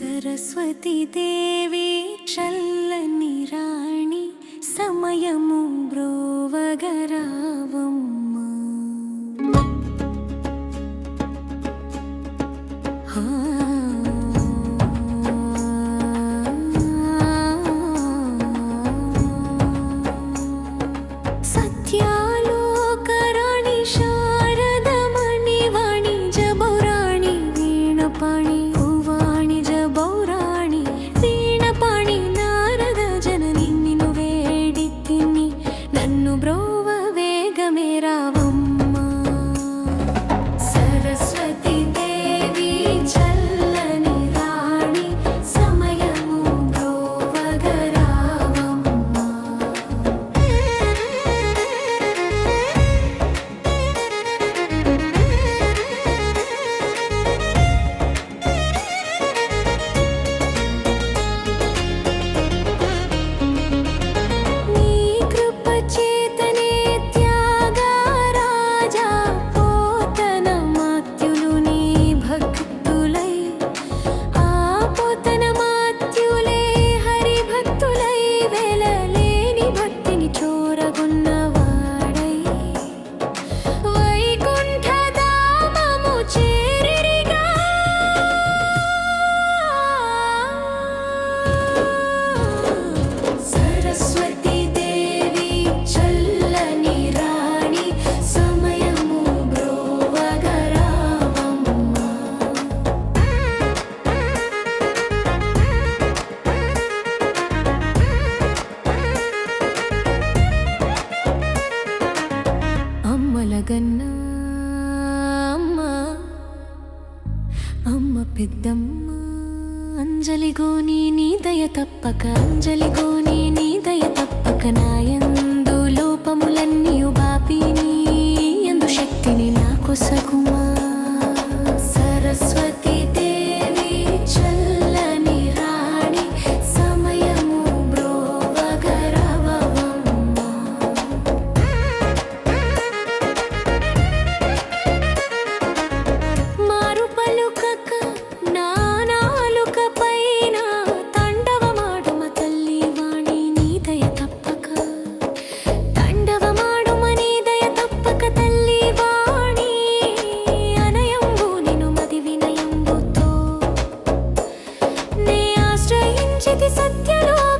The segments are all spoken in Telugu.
సరస్వతి దేవి చల్లని రాణి సమయము బ్రోవగరావం అమ్మ పెద్దమ్మ అంజలిగోని నీ దయ తప్పక అంజలిగోని నీ దయ తప్పక నాయందు లోపములన్నీ బాపిని ఎందు శక్తిని నాకు కొసకుమా quizá quiero ver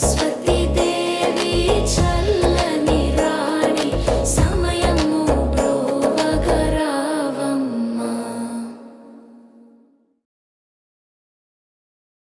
whisper